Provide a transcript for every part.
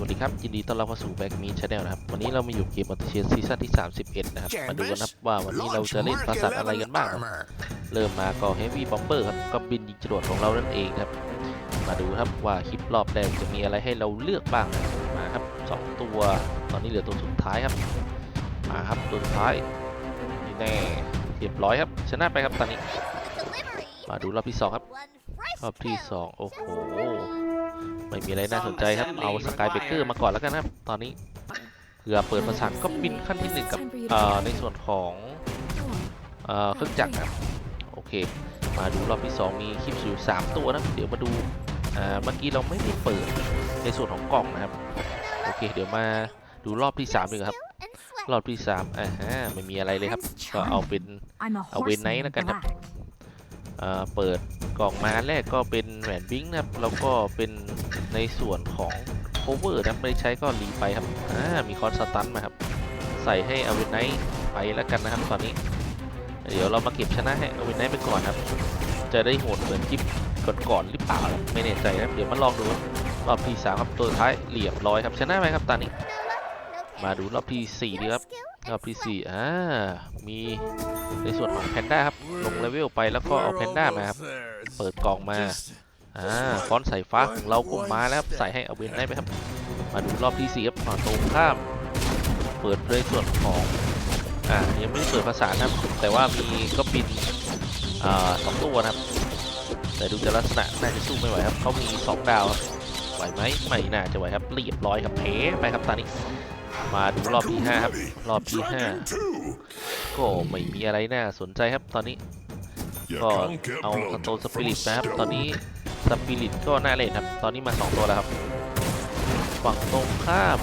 วัสดีครับ ยินดีต้อนรับเข้าสู่แบ็กมีชาแนลนะครับ วันนี้เรามาอยู่เกมอัลเชียซีซั่นที่ 31 นะครับ มาดูกันนะครับว่าวันนี้เราจะเล่นปราสาทอะไรกันบ้างครับเริ่มมาก็เฮฟวี่บอมเบอร์ครับก็บินยิงจรวดของเรานั่นเองครับ มาดูครับว่าคลิปรอบแรกจะมีอะไรให้เราเลือกบ้างนะครับมาครับสองตัว ตอนนี้เหลือตัวสุดท้ายครับ มาครับตัวสุดท้ายนี่แน่เรียบร้อยครับ ชนะไปครับตอนนี้ มาดูรอบที่สองครับ รอบที่สองโอ้โห ไม่มีอะไรน่าสนใจครับ เอาสกายเบเกอร์มาก่อนแล้วกันครับ ตอนนี้เผื่อเปิดประสานก็บินขั้นที่หนึ่งกับเอ่อในส่วนของเอ่อเครื่องจักรครับ โอเค มาดูรอบที่สองมีคลิปอยู่สามตัวนะ เดี๋ยวมาดูอ่าเมื่อกี้เราไม่ได้เปิดในส่วนของกล่องนะครับ โอเค เดี๋ยวมาดูรอบที่สามดีกว่าครับรอบที่สามอ่าฮะไม่มีอะไรเลยครับ ก็เอาเป็นเอาเวนไนท์แล้วกันครับเอ่อเปิดกล่องมาอันแรกก็เป็นแหวนบิงค์นะครับ แล้วก็เป็น ในส่วนของโคเวอร์นะไม่ได้ใช้ก็รีไปครับอ่ามีคอนสตันมาครับ ใส่ให้อเวนไนท์ไปแล้วกันนะครับตอนนี้ เดี๋ยวเรามาเก็บชนะให้อเวนไนท์ไปก่อนครับ จะได้โหดเหมือนคลิปก่อนๆหรือเปล่าไม่แน่ใจนะเดี๋ยวมาลองดูรอบที่สามครับตัวท้ายเรียบร้อยครับชนะไหมครับตอนนี้ มาดูรอบที่สี่ดีครับรอบที่สี่อ่ามีในส่วนของแพนด้าครับลงเลเวลไปแล้วก็เอาแพนด้ามาครับเปิดกล่องมา อ่าฟอนต์สายฟ้าของเราก็มาแล้วครับใส่ให้อเวนได้ไหมครับ มาดูรอบที่สี่ครับฝั่งตรงข้าม เปิดในส่วนของอ่ายังไม่ได้เปิดภาษานะครับ แต่ว่ามีก็บินอ่าสองตัวนะครับ แต่ดูจาลักษณะน่าจะสู้ไม่ไหวครับเขามีสองดาวครับไหวไหมไม่น่าจะไหวครับเรียบร้อยครับเพไปครับตอนนี้มาดูรอบที่ห้าครับ รอบที่ห้าก็ไม่มีอะไรน่าสนใจครับตอนนี้ ก็เอาสโตนสปิริตนะครับ ตอนนี้ สปิริตก็น่าเล่นครับ ตอนนี้มา 2 ตัวแล้วครับ ฝั่งตรงข้าม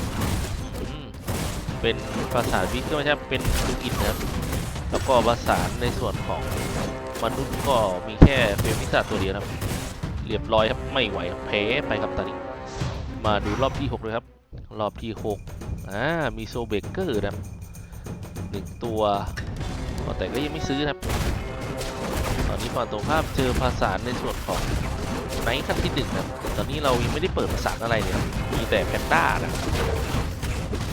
เป็นภาษาวิทก็ไม่ใช่เป็นลูกินนะครับ แล้วก็ภาษานในส่วนของมนุษย์ก็มีแค่เฟมิสาตัวเดียวนะครับ เรียบร้อยครับไม่ไหวครับแพ้ไปครับตอนนี้ มาดูรอบที่6เลยครับ รอบที่6อ่ามีโซเบเกอร์นะครับหนึ่งตัวแต่ก็ยังไม่ซื้อครับ ตอนนี้ฝั่งตรงข้ามเจอภาษาในส่วนของ ไนท์ขั้นที่หนึ่งนะตอนนี้เรายังไม่ได้เปิดภาษานอะไรเลยครับมีแต่แพนด้านะครับ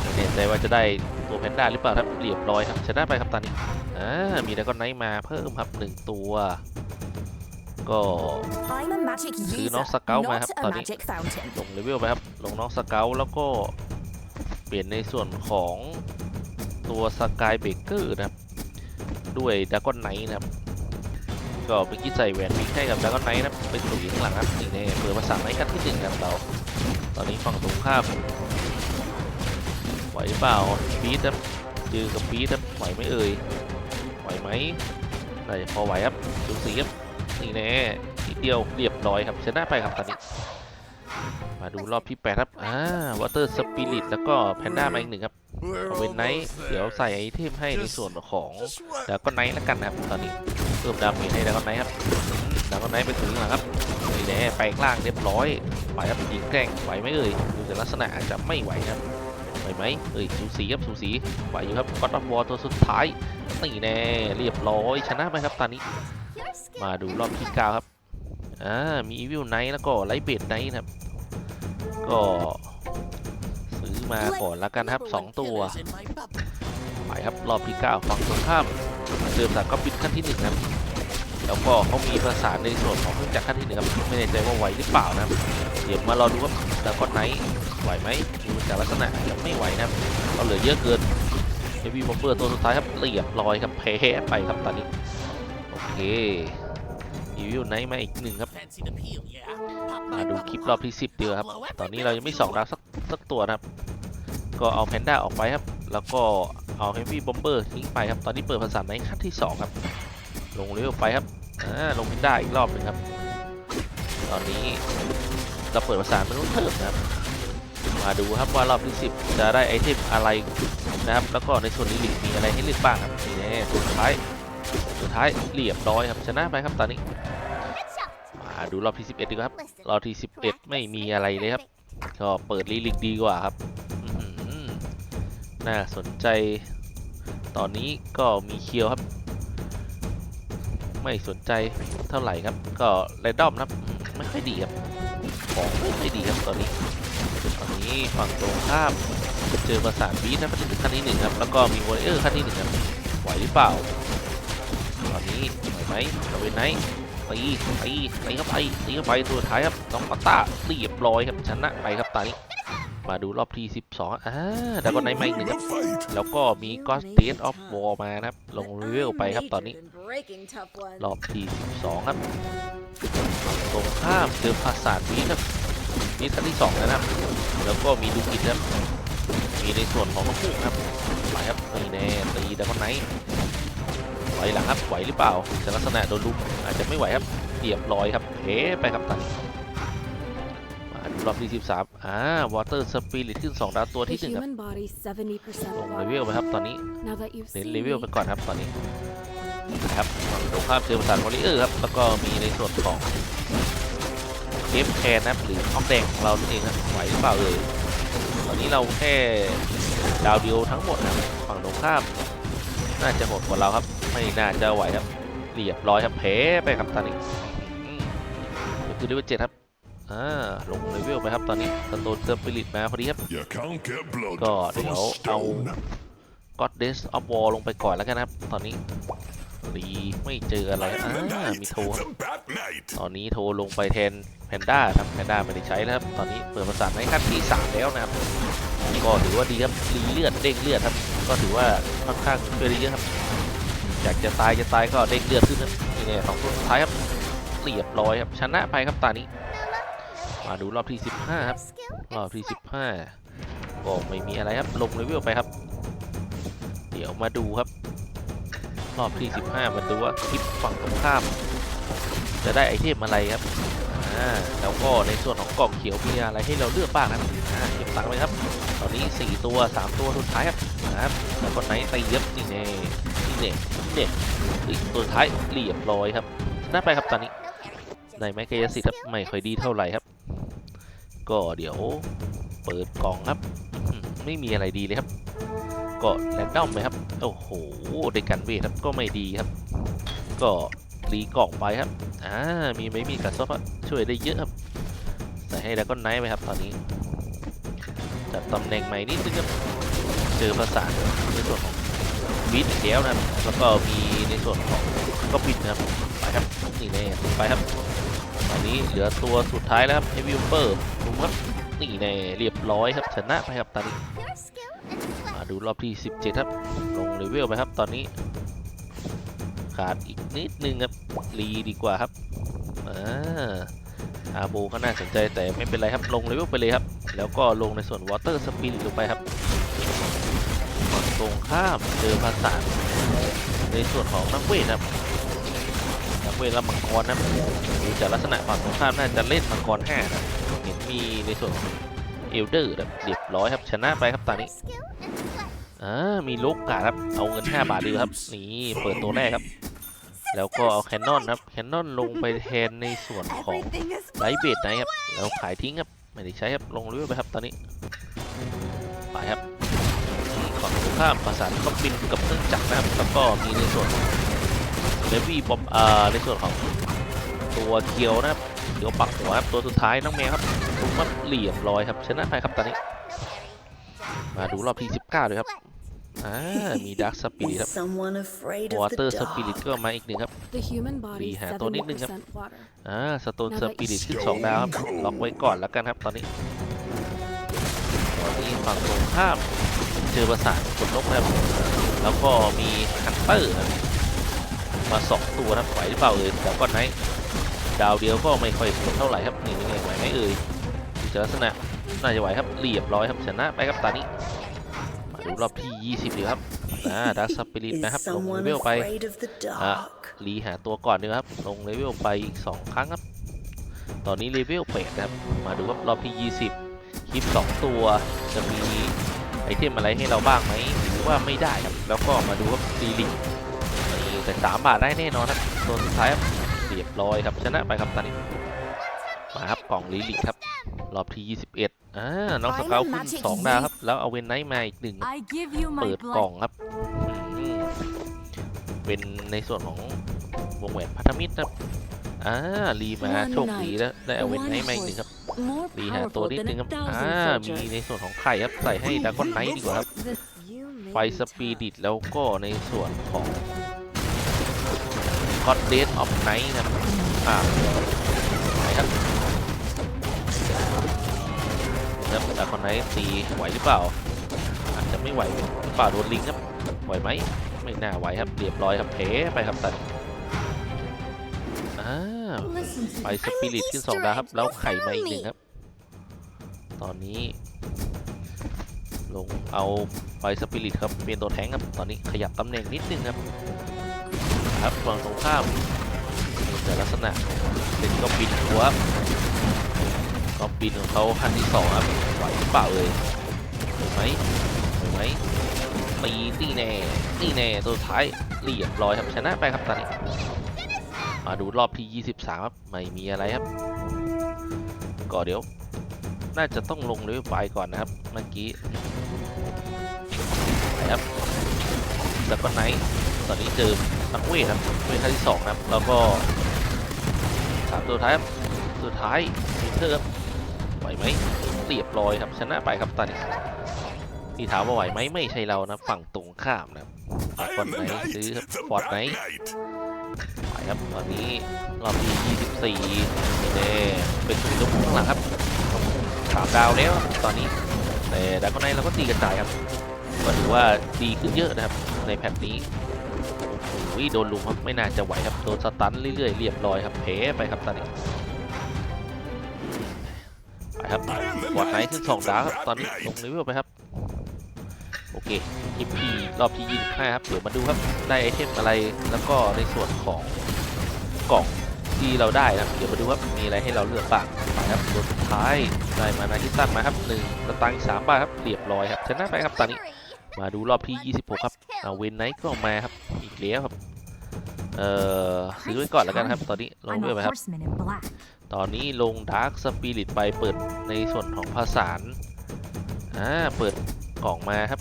ไม่แน่ใจว่าจะได้ตัวแพนด้าหรือเปล่าครับเรียบร้อยครับชนะไปครับตอนนี้อ่ามีแล้วก็ไนท์มาเพิ่มครับหนึ่งตัว ก็คือน้องสเกลมาครับตอนนี้ลงเลเวลไปครับลงน้องสเกลแล้วก็เปลี่ยนในส่วนของตัวสกายเบเกอร์นะครับด้วยดากอนไนท์นะครับ ก็เมื่อกี้ใส่แหวนวิกให้กับดากอนไนท์นะครับเป็นตัวอยู่ข้างหลังครับนี่แน่เปิดภาษาไนท์กันที่หนึ่งครับเรา ตอนนี้ฝั่งตรงข้ามไหวหรือเปล่าบีทครับยือกับบีทครับไหวไหมเอ่ยไหวไหมน่าจะพอไหวครับดูสีครับนี่แน่นิดเดียวเรียบร้อยครับชนะไปครับตอนนี้ มาดูรอบที่ 8 ครับอ่าวอเตอร์สปิริตแล้วก็แพนด้ามาอีกหนึ่งครับเอาเป็นไนท์เดี๋ยวใส่ไอเทมให้ในส่วนของดากอนไนท์แล้วกันนะครับตอนนี้ เพิ่มดาเมจให้ดากอนไนครับดากอนไนไปถึงหลังครับนี่แน่ไปข้างล่างเรียบร้อยไปครับยิงแกล้งไหวไหมเอ่ยดูจากลักษณะอาจจะไม่ไหวครับไหวไหมเอ่ยสูสีครับสูสีไหวอยู่ครับก็อดวอตัวสุดท้ายนี่แน่เรียบร้อยชนะไปครับตอนนี้ มาดูรอบที่เก้าครับอ่ามีอีวิลไนท์แล้วก็ไลท์เบดไนท์ครับ ก็ซื้อมาก่อนแล้วกันครับ2ตัว ไปครับรอบที่ 9 ฝั่งตรงข้ามเดิมสักก็บินขั้นที่1ครับแล้วก็เขามีประสานในส่วนของเครื่องจักรขั้นที่หนึ่งครับไม่แน่ใจว่าไหวหรือเปล่านะครับเดี๋ยวมารอดูว่าดากอนไหนไหวไหมดูจากลักษณะอาจจะไม่ไหวนะครับเราเหลือเยอะเกินเฮฟวี่บอมเบอร์ตัวสุดท้ายครับเรียบร้อยครับแพ้ไปครับตอนนี้โอเคอีวิลไนท์มาอีกหนึ่งครับมาดูคลิปรอบที่ 10เดียวาครับ ตอนนี้เรายังไม่สองดาวสักสักตัวนะครับ ก็เอาแพนด้าออกไปครับ แล้วก็ เอาเฮฟวี่บอมเบอร์ทิ้งไปครับ ตอนนี้เปิดภาษาในขั้นที่2ครับ ลงเลเวไปครับอ่าลงแพนด้าอีกรอบนึงครับ ตอนนี้เราเปิดภาษามนุษย์เพิ่มนะครับ มาดูครับว่ารอบที่ 10 จะได้ไอเทมอะไรนะครับ แล้วก็ในส่วนนี้มีอะไรให้เลือกบ้างครับนี่แน่สุดท้ายสุดท้ายเรียบร้อยครับชนะไปครับตอนนี้มาดูรอบที่ 11 ดีกว่าครับ รอบที่ 11 ไม่มีอะไรเลยครับ ก็เปิดลีลิกดีกว่าครับ น่าสนใจ ตอนนี้ก็มีเคียวครับ ไม่สนใจเท่าไหร่ครับ ก็แรดอมนะครับ ไม่ค่อยดีครับ ของไม่ค่อยดีครับตอนนี้ ตอนนี้ฝั่งตรงข้ามเจอประสานบีทนะประถึงขั้นที่หนึ่งครับ แล้วก็มีวอลเลอร์ขั้นที่หนึ่งครับ ไหวหรือเปล่า ตอนนี้ไหวไหมเอาเวนไนตีตีตีเข้าไปตีเข้าไปตัวท้ายครับน้องปาต้าเรียบร้อยครับชนะไปครับตอนนี้ มาดูรอบที่ 12อ่าดากอนไนท์มาอีกหนึ่งครับ แล้วก็มีก็สเตทออฟวอลมานะครับ ลงเลเวลไปครับตอนนี้ รอบที่ 12 ครับ ตรงข้ามเจอภาษาบีครับนี่ขั้นที่2แล้วนะครับ แล้วก็มีดูกินครับ มีในส่วนของน้องพุ่งครับไปครับนี่แน่ตีดากอนไนท์ไหวหลังครับไหวหรือเปล่าแต่ลักษณะโดนลุมอาจจะไม่ไหวครับเรียบร้อยครับเพไปครับตันมาดู รอบที่13อ่าวอเตอร์สปิริตขึ้น 2 ดาวตัวที่1ครับ human body 70%ลงเล water. เวลไปครับตอนนี้ Now that you've เน้น seen เลเวล me, ไปก่อนครับตอนนี้นะครับฝั่งตรงข้ามเจอประสานวอลเลเยอร์ครับ แล้วก็มีในส่วนของเคฟแคนนะครับหรืออ้อมแดงของเรานั่นเองครับไหวหรือเปล่าเอ่ยตอนนี้เราแค่ดาวเดียวทั้งหมดนะครับฝั่งตรงข้าม น่าจะโหดกว่าเราครับ ไม่น่าจะไหวครับเรียบร้อยครับแพ้ไปครับตอนนี้อืมเดี๋ยวคือเลเวลเจ็ดครับ อ่าลงเลเวลไปครับตอนนี้สโตนเซอร์ปิริตมาพอดีครับ You can't get blood ก็ from เดี๋ยว a เอา stone. Goddess of War ลงไปก่อนแล้วกันนะครับ ตอนนี้รีไม่เจออะไร I'm อ่า the knight, มีโทร the bat knight. ตอนนี้โทรลงไปแทนแพนด้าครับแพนด้าไม่ได้ใช้แล้วครับ ตอนนี้เปิดประสานในขั้นที่ 3 แล้วนะครับ ก็ถือว่าดีครับรีเลือดเด้งเลือดครับ ก็ถือว่าค่อนข้างช่วยได้เยอะครับ อยากจะตายจะตายก็เด้งเลือดขึ้นครับนี่เนี่ยสองตัวสุดท้ายครับเรียบร้อยครับชนะไปครับตอนนี้ มาดูรอบที่ 15 ครับ รอบที่ 15ก็ไม่มีอะไรครับ ลงเลเวลไปครับ เดี๋ยวมาดูครับ รอบที่ 15 มาดูว่าคลิปฝั่งตรงข้าม จะได้ไอเทมอะไรครับอ่าแล้วก็ในส่วนของกล่องเขียวมีอะไรให้เราเลือกบ้างครับอ่าเก็บตังค์ไว้ครับ ตอนนี้ 4 ตัว 3 ตัวสุดท้ายครับนะครับแล้วก็ไหนตีเย็บนี่เน่นี่เน่นี่เน่อีกตัวสุดท้ายเรียบร้อยครับชนะไปครับตอนนี้ในไมค์กายสิทธิ์ครับไม่ค่อยดีเท่าไหร่ครับ ก็เดี๋ยวเปิดกล่องครับ ไม่มีอะไรดีเลยครับ ก็แรนดอมไหมครับ โอ้โหเด็กกันเวทครับก็ไม่ดีครับ ก็รีกล่องไปครับ อ่า มีไม่มีกระซอะช่วยได้เยอะครับ ใส่ให้ดราก้อนไนท์ไหมครับตอนนี้ จัดตำแหน่งใหม่นิดนึงครับ เจอประสานในส่วนของบีทอีกแล้วนะแล้วก็มีในส่วนของก็ปิดนะครับ ไปครับ นี่แน่ไปครับ ตอนนี้เหลือตัวสุดท้ายแล้วครับเฮวิวเปอร์ลุมครับนี่แน่เรียบร้อยครับชนะไปครับตอนนี้มาดูรอบที่ 17 ครับ ลงเลเวลไปครับตอนนี้ขาดอีกนิดนึงครับรีดีกว่าครับอ่าอาโบก็น่าสนใจแต่ไม่เป็นไรครับลงเลเวลไปเลยครับ แล้วก็ลงในส่วนวอเตอร์สปินลงไปครับฝั่งตรงข้ามเจอภาษาในส่วนของนักเวทครับนัก เวละมังกรนะครับดูจากลักษณะฝั่งตรงข้ามน่าจะเล่นมังกรห้านะเห็นมีในส่วนของเอลเดอร์แบบเรียบร้อยครับชนะไปครับตอนนี้อ่ามีลูกกาครับเอาเงิน 5 บาทดีครับนี่เปิดตัวแรกครับ แล้วก็เอาแคนนอนครับแคนนอนลงไปแทนในส่วนของไลท์เบดนะครับแล้วขายทิ้งครับไม่ได้ใช้ครับลงเรื่อยไปครับตอนนี้ไปครับนี่ฝั่งตรงข้ามประสานก็บินกับเครื่องจักรนะครับแล้วก็มีในส่วน เลวี่บอมอ่าในส่วนของตัวเกียวนะครับเกียวปักหัวครับตัวสุดท้ายน้องแมวครับทุกมัดเหลี่ยมร้อยครับชนะไปครับตอนนี้ มาดูรอบที่ 19เลยครับอ่ามีดักสปิริตครับ someone afraid วอ of เตอ the ร์สปิริต dark. ก็มาอีกหนึ่งครับ The human body ดีหาตัวนิดนึงครับ70% water. อ่าสโตนสปิริตขึ้น2ดาวครับล็อกไว้ก่อนแล้วกันครับตอนนี้ตอนนี้ฝั่งตรงข้ามเจอประสานขนนกนะครับแล้วก็มีฮันเตอร์ครับ มา 2 ตัวนะครับไหวหรือเปล่าเอ่ยแต่ก็ไหนดาวเดียวก็ไม่ค่อยสวยเท่าไหร่ครับนี่ยังไงไหวไหมเอ่ยดูจากลักษณะน่าจะไหวครับเรียบร้อยครับชนะไปครับตอนนี้มาดูรอบที่ 20ดีครับอ่าดักสปิริต Is นะครับลงเล someone เวลไป afraid of the Ah. dark? รีหาตัวก่อนดีกว่าครับลงเลเวลไปอีก 2 ครั้งครับตอนนี้เลเวลเปดนะครับมาดูครับรอบที่ 20คลิป 2 ตัวจะมีไอเทมอะไรให้เราบ้างไหมหรือว่าไม่ได้ครับแล้วก็มาดูว่าซีลิ กนี่แต่3บาทได้แน่นอนครับตัวสุดท้ายครับเรียบร้อยครับชนะไปครับตอนนี้มาครับกล่องลีลิกครับ รอบที่ 21อ่าน้องสเกลขึ้น2ดาวครับ แล้วเอาเวนไนท์มาอีกหนึ่ง I give you เปิ my ดกล่อง blood. ครับอืมเป็นในส่วนของวงแหวนพันธมิตรครับอ่ารีมา One โชคดี night, แล้วได้เอาเวน one ไนท์มาอีกหนึ่ง horse ครับ More ดีฮะตัว powerful นิด than นึง a ครับอ่า thousand มี soldiers. ในส่วนของไข่ครับใส่ให้ดากอนไนท์ดีกว่าครับ The- you may ไฟ be สปีดิ tough. ตแล้วก็ในส่วนของ ก็อดเด of ออฟไนท์นะครับอ่าไหนครับครับดากอนไนท์ตีไหวหรือเปล่าอาจจะไม่ไหวหรือเปล่าโดนลิงครับไหวไหมไม่น่าไหวครับเรียบร้อยครับเพไปครับตัดอ่าไฟ me. สปิริตขึ้นสองดาวครับแล้วไข่มาอีกหนึ่งครับ ตอนนี้ ลงเอาไฟสปิริตครับเป็นตัวแทงครับตอนนี้ขยับตำแหน่งนิดนึงครับ ครับฝั่งตรงข้ามแต่ลักษณะเป็นก็บินหัวก็บินของเขาขั้นที่สองครับไหวหรือเปล่าเอ่ยไหวไหมไหวไหมตีตีแน่ตีแน่ตัวท้ายเรียบร้อยครับชนะไปครับตอนนี้มาดูรอบที่ 23 ครับ ไม่มีอะไรครับ ก็เดี๋ยว น่าจะต้องลงเลเวลไปก่อนนะครับ เมื่อกี้นะครับแล้วก็ไนท์ตอนนี้เจอ นักเวทครับเวทขั้นที่สองครับ แล้วก็สามตัวท้ายครับสุดท้ายวิเทอร์ครับไหวไหมเรียบร้อยครับชนะไปครับตอนนี้ที่ถามว่าไหวไหมไม่ใช่เรานะฝั่งตรงข้ามนะครับฟอร์ด the ไนซื้อครับฟอร์ดไน Black ท์ Knight. ไปครับตอนนี้รอบที่24เน่เป็นสุดยอดข้างหลังครับสามดาวแล้วตอนนี้แต่ดาวก็ในเราก็ตีกระจายครับก็ถือว่าดีขึ้นเยอะนะครับในแพทนี้ โอ้โหโดนลุมครับไม่น่าจะไหวครับโดนสตันเรื่อยๆเรียบร้อยครับเพไปครับตอนนี้ไปครับ I am the บอดไนท์ขึ้นสองดาวครับตอนนี้ลงเลเวลไปครับโอเคทีรอบที่25ครับเดี๋ยวมาดูครับได้ไอเทมอะไรแล้วก็ในส่วนของกล่องที่เราได้นะครับเดี๋ยวมาดูว่ามีอะไรให้เราเลือกบ้างไปครับตัวสุดท้ายได้มานาที่ตั้งมาครับหนึ่งสตางค์สามบาทครับเรียบร้อยครับชนะไปครับตอนนี้ มาดูรอบที่ 26 ครับเอาเวนไนท์ก็มาครับ อีกแล้วครับ เอ่อซื้อไว้ก่อนแล้วกันครับ ตอนนี้ลง I'm เวล a ไปครับ horseman in black. ตอนนี้ลงดาร์ s สปิริตไปเปิดในส่วนของภาษานอ่า เปิดกล่องมาครับ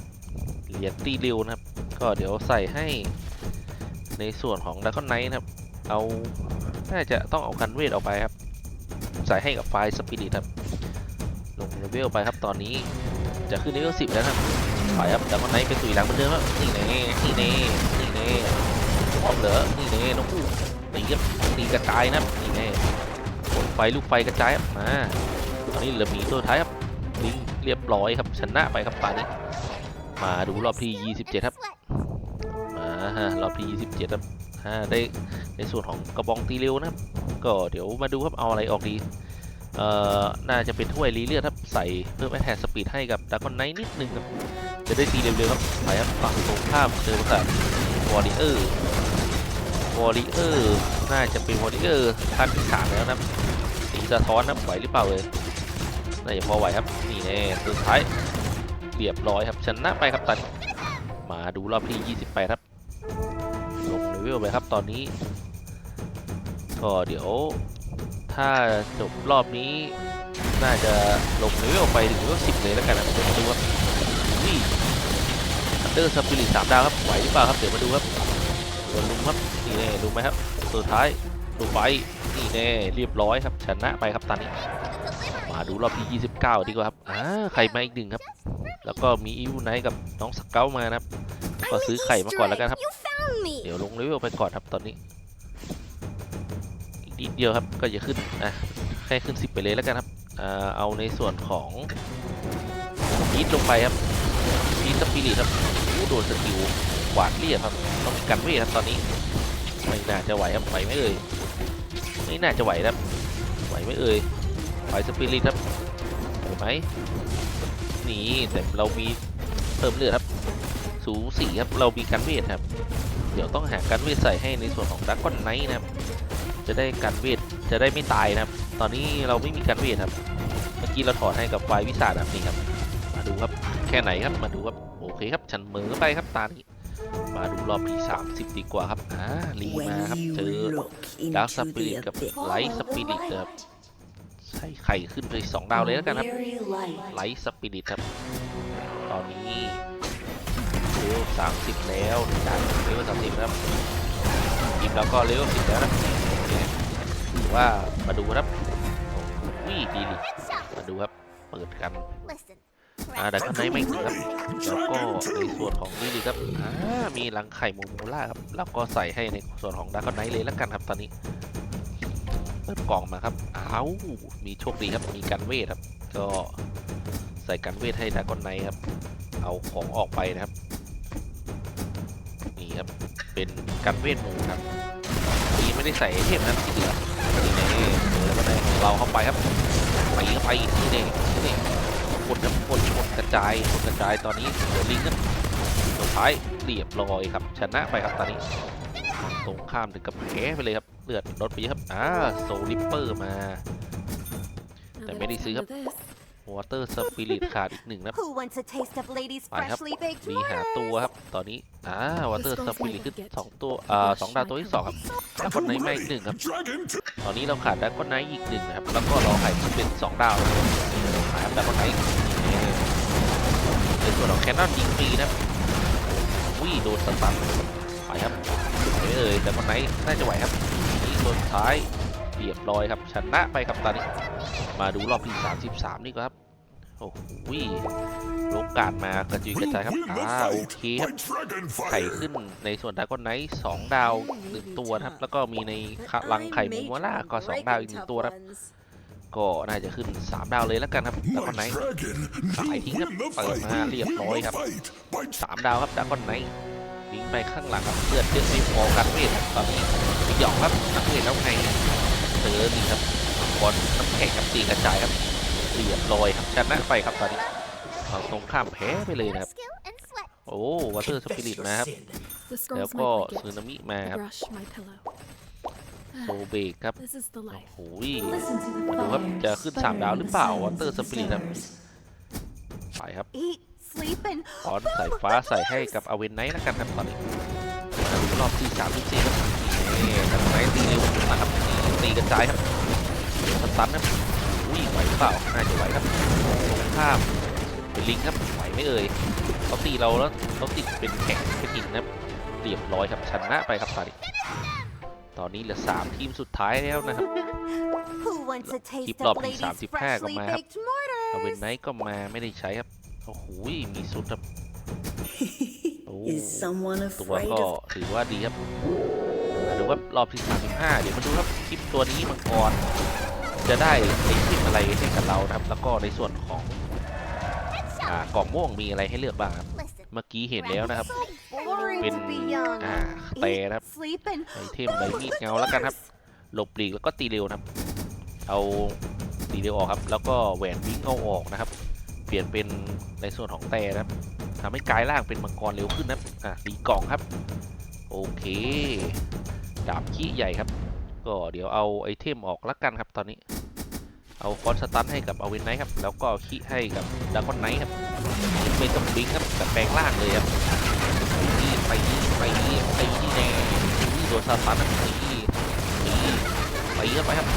เหรียญตีเร็วนะครับ ก็เดี๋ยวใส่ให้ในส่วนของดัก o n ไนท์นะครับ เอา น่าจะต้องเอากันเวทออกไปครับ ใส่ให้กับไฟสปิริตครับ ลงเลเวลไปครับตอนนี้ จะขึ้นเลเวลสิบแล้วครับ ไปครับดัก o n ไนท์เป็นตุยหลังเหมือนเดิมครับนี่แน่นี่แน่นี่แน่พร้อมเหรอนี่แน่น้องอู้ตีครับตีกระจายนะครับนี่แน่ผลไฟลูกไฟกระจายครับมาตอนนี้เหลือหมีตัวท้ายครับลิงเรียบร้อยครับชนะไปครับตอนนี้ มาดูรอบที่ 27 ครับมาฮะรอบที่ 27 ครับอ่าได้ในส่วนของกระบองตีเร็วนะครับ ก็เดี๋ยวมาดูครับเอาอะไรออกดีเอ่อน่าจะเป็นถ้วยรีเลือดครับใส่เพิ่มแอทแทกสปีดให้กับดากอนไนท์นิดนึงครับ จะได้ตีเร็วๆครับไปครับฝั่งตรงข้ามเจอกับวอริเออร์วอริเออร์น่าจะเป็นวอริเออร์ขั้นที่สามแล้วนะตีสะท้อนครับไหวหรือเปล่าเลยน่าจะพอไหวครับนี่แน่สุดท้ายเรียบร้อยครับชนะไปครับตอนนี้มาดูรอบที่ 28 ครับลงเลเวลไปครับตอนนี้ก็เดี๋ยว ถ้าจบรอบนี้น่าจะลงเลเวลไปถึงเลเวล10 เลยแล้วกันนะดูครับวิ่อัน เดอร์สปิริตสามดาวครับไหวหรือเปล่าครับเดี๋ยวมาดูครับโดนลุมครับนี่แน่ลุมไหมครับสุดท้ายลุมไปนี่แน่เรียบร้อยครับชนะไปครับตอนนี้ มาดูรอบที่ 29 ดีกว่าครับอ่าไข่มาอีกหนึ่งครับ แล้วก็มีอิวไนท์กับน้องสเกลมานะครับ ก็ซื้อไข่มาก่อนแล้วกันครับ เดี๋ยวลงเลเวลไปก่อนครับตอนนี้อีกนิดเดียวครับก็จะขึ้นอะแค่ขึ้น 10 ไปเลยแล้วกันครับอ่าเอาในส่วนของยีดลงไปครับ ยีสปิริตครับโอ้โดนสกิลหวาดเรียบครับต้องมีกันเวทครับตอนนี้ไม่น่าจะไหวครับไหวไหมเอ่ยไม่น่าจะไหวครับไหวไหมเอ่ยไหวสปิริตครับไหวไหมหนีแต่เรามีเพิ่มเลือดครับสูสีครับเรามีกันเวทครับ เดี๋ยวต้องหากันเวทใส่ให้ในส่วนของดักก้อนไนท์นะครับ จะได้กันเวทจะได้ไม่ตายนะครับ ตอนนี้เราไม่มีกันเวทครับ เมื่อกี้เราถอดให้กับไฟวิสาแบบนี้ครับ มาดูครับ แค่ไหนครับมาดูครับโอเคครับฉันเหมือไปครับตานี้มาดูรอบที่ 30 ดีกว่าครับอ่าลีมาครับเจอดาร์ s สปิริตกับไลท์สปิริตครับใส่ไข่ขึ้นไปสองดาวเลยแล้วกันครับไลท์สปิริตครับ ตอนนี้เลเวลสามสิบแล้วจากเลเวลสามสิบครับทีมเราก็เลเวลสิบแล้วนะถือว่ามาดูครับวิ่ดีลิเปิดกัน Listen. อ่าดักไนไม่ถึงครับแล้วก็ในส่วนของนี่ดีครับอ่ามีรังไข่โมโมล่าครับแล้วก็ใส่ให้ในส่วนของดักไนเลยแล้วกันครับตอนนี้เปิดกล่องมาครับอ้าวมีโชคดีครับมีกันเวทครับ ก็ใส่กันเวทให้ดักไนครับ เอาของออกไปนะครับนี่ครับเป็นกันเวทหมูครับนี่ไม่ได้ใส่เทมนะครับที่เหลือนี่แน่เจอแล้วก็ได้ของเราเข้าไปครับไปเข้าไปนี่เน่นี่เน่ กดครับกดกดกระจายกดกระจายตอนนี้เหลือลิงก์ครับสุดท้ายเรียบร้อยครับ ชนะไปครับตอนนี้ตรงข้ามถึงกับแพ้ไปเลยครับเลือดลดไปเยอะครับอ่าโซลิปเปอร์มา Now maybe that it's see time up. to this. วอเตอร์สปิริตขาดอีกหนึ่งนะครับ Who wants a taste of ladies' Phải hấp. freshly baked มีหาตัว waters? ครับ ตอนนี้อ่าวอเตอร์ This ส girl's ปิริต gonna ขึ้น get สองตัวอ่าสองดาวตัวที่สองครับแล้วคนไหนไม่อีกหนึ่งครับ Dragon to ตอนนี้เราขาดดักก้อนไนท์อีกหนึ่งนะครับ แล้วก็รอไข่เป็นสองดาวนะครับหายดักก้อนไนท์ ในส่วนของแคนนอนยิงฟรีนะครับวิ่โดนสตันไปครับไหวเอ่ยดักก้อนไนท์น่าจะไหวครับนี่ตัวสุดท้ายเรียบร้อยครับชนะไปครับตอนนี้ มาดูรอบที่ 33 นี่ก็ครับโอ้โหโลกาดมากระจุยกระจายครับ win the อ่าโอ fight เคครับ by dragon ไข่ fire. ขึ้นในส่วนดากอนไนท์สองดาวหนึ่งตัวนะครับ แล้วก็มีในคะรังไข่มูมวล่าก็สองดาวอีกหนึ่งตัวครับ ก็น่าจะขึ้น 3 ดาวเลยแล้วกันครับดากอน My ไนท์ dragon, Phải you thi win gấp the phần fight. mà liệt Win nói the gặp. fight by สามดาวครับดากอนไนท์วิ่งไปข้างหลังครับเลือดเยอะไม่พอกันเวทครับตอนนี้มีหยองครับนักเวทแล้วไงเจอนี่ครับบอลน้ำแข็งกับตีกระจายครับเรียบร้อยครับชนะไปครับตอนนี้ฝั่งตรงข้ามแพ้ไปเลยนะครับ Skill and sweat. โอ้วอเตอร์สปิริตนะครับ This แล้ว girl's ก็ my ซึ blanket. นามิมาครับ Brush my pillow. โบเบกครับ This is the โอ้ life. โหมาดูครับจะขึ้น3ดาวหรือเปล่าวอเตอร์สปิริตครับไปครับ Eat, sleep, and ขอนสายฟ้าใส่ให้กับอเวนไนท์แล้วกันครับตอนนี้มาดูรอบที่3ที่4ครับนี่กันไนท์ตีเร็วขึ้นมาครับนี่ตีกระจายครับสตันครับอุ้ยไหวหรือเปล่าน่าจะไหวครับตรงข้ามเป็นลิงครับไหวไหม่เอ่ยเขาตีเราแล้วเขาติดเป็นแข็งเป็นหินนะครับเรียบร้อยครับชนะไปครับตอนนี้ ตอนนี้เหลือ 3 ทีมสุดท้ายแล้วนะครับ who wants a taste Keep of lobbing ladies' 35 freshly ก็มาครับ baked อเวน mortars? ไนท์ก็มาไม่ได้ใช้ครับ โอ้โห มีสุดครับโอ้ Is someone ตัว afraid ก็ of ถือว่าดีครับมาดูว่ารอบที่35 เดี๋ยวมาดูครับคลิปตัวนี้มังกรจะได้ไอเทมอะไรให้กับเรานะครับ แล้วก็ในส่วนของอ่ากล่องม่วงมีอะไรให้เลือกบ้างครับ Listen. เมื่อกี้เห็นแล้วนะครับ So boring เป็น to be young. อ่าเตะ Eat, นะครับ sleep, and ไอเทมใบมีดเงาแล้วกันครับ หลบหลีกแล้วก็ตีเร็วนะครับ เอาตีเร็วออกครับ แล้วก็แหวนวิ่งเอาออกนะครับ เปลี่ยนเป็นในส่วนของแต่นะครับทำให้กลายร่างเป็นมังกรเร็วขึ้นนะครับอะตีกล่องครับ โอเค ดาบขี้ใหญ่ครับ ก็เดี๋ยวเอาไอเทมออกละกันครับตอนนี้ เอาคอนสตันให้กับอเวนไนท์ครับ แล้วก็เอาขี้ให้กับดากอนไนท์ครับไม่ต้องบิงครับแต่แปลงร่างเลยครับไปนี่ ไปนี่ไปนี่นี่แน่นี่โดนสตันครับนี่นี่ไปเข้าไปครับ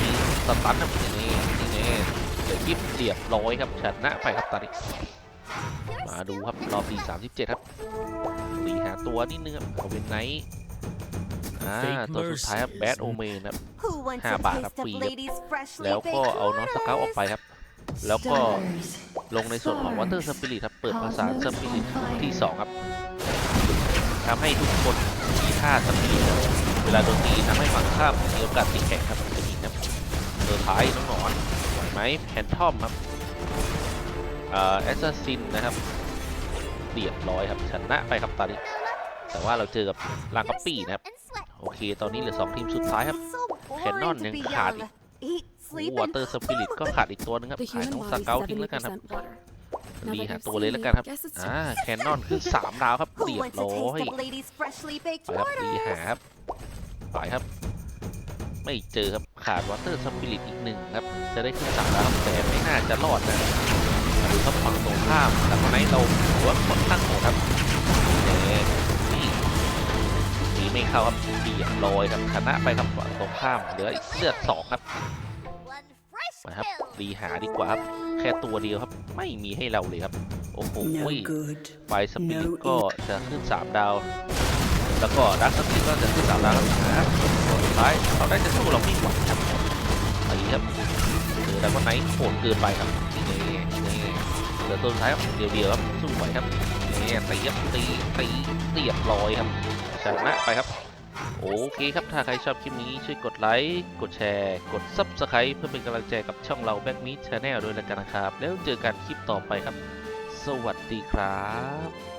นี่สตันครับนี่นี่แน่เดี๋ยวยิบเรียบร้อยครับชนะไปครับตอนนี้มาดูครับรอบที่37 ครับรีหาตัวนิดนึงครับเอาเป็นไนท์อ่าตัวสุดท้ายครับแบดโอเมนครับห้าบาทครับฟรีแล้วก็เอาน้องสเกาออกไปครับ แล้วก็ลงในส่วนของ Water Spirit ครับ เปิดภาษา Spirit ที่ 2 ครับ ทำให้ทุกคนมีท่าสปีดเวลาโดนตีทำให้ฝั่งข้ามมีโอกาสติดแข็งครับจะมีครับตัวท้ายน้องหนอนไหวไหมแพนทอมครับเอ่อแอสซัสซินนะครับเรียบร้อยครับชนะไปครับตอนนี้แต่ว่าเราเจอกับลางกัปปี้นะครับ And sweat. โอเค ตอนนี้เหลือ 2 ทีมสุดท้ายครับ So boring Cannon to ยัง be ขาด young. อีก Eat, sleep, and วอเตอร์สปิริตก็ขาดอีกตัวหนึงครับ The ขาย human น้องส body เกล is ทิ้งแล้วกันครับ 70% water. Now ดี that หา I've ตัวเลย seen แล้ว it, กันครับ guess it's อ่า time. แคนนอนขึ้น3ดาวครับ who เรียบ wants a ร้อย taste of ladies' freshly baked ไปครับดีหา waters? ครับไปครับ ไม่เจอครับขาดวอเตอร์สปิริตอีกหนึ่งครับ จะได้ขึ้นสามดาวครับแต่ไม่น่าจะรอดนะมาดูครับฝั่งตรงข้ามแล้วคนไหนเราหัวค่อนข้างโหดครับเอ๊ะนี่หนีไม่เข้าครับเรียบร้อยครับชนะไปครับฝั่งตรงข้ามเหลืออีกเลือดสองครับ One fresh มาครับ kill. รีหาดีกว่าครับ แค่ตัวเดียวครับ ไม่มีให้เราเลยครับ โอ้โห No good. ไฟสปิริตก็จะขึ้น 3 ดาว แล้วก็ดักสปิริตก็จะขึ้น 3 ดาวครับนะครับสุดท้ายเราได้จะสู้เราไม่ไหวครับไปครับเจอดักวันไหนโหดเกินไปครับนี่เหลือตัวสุดท้ายครับเดียวเดียวๆครับสู้ไหวครับเนี่ยตีครับตีตีเรียบร้อยครับชนะไปครับ โอเคครับ ถ้าใครชอบคลิปนี้ช่วยกดไลค์ กดแชร์ กด Subscribe เพื่อเป็นกำลังใจกับช่องเรา Back Meet Channel ด้วยแล้วกันนะครับ แล้วเจอกันคลิปต่อไปครับ สวัสดีครับ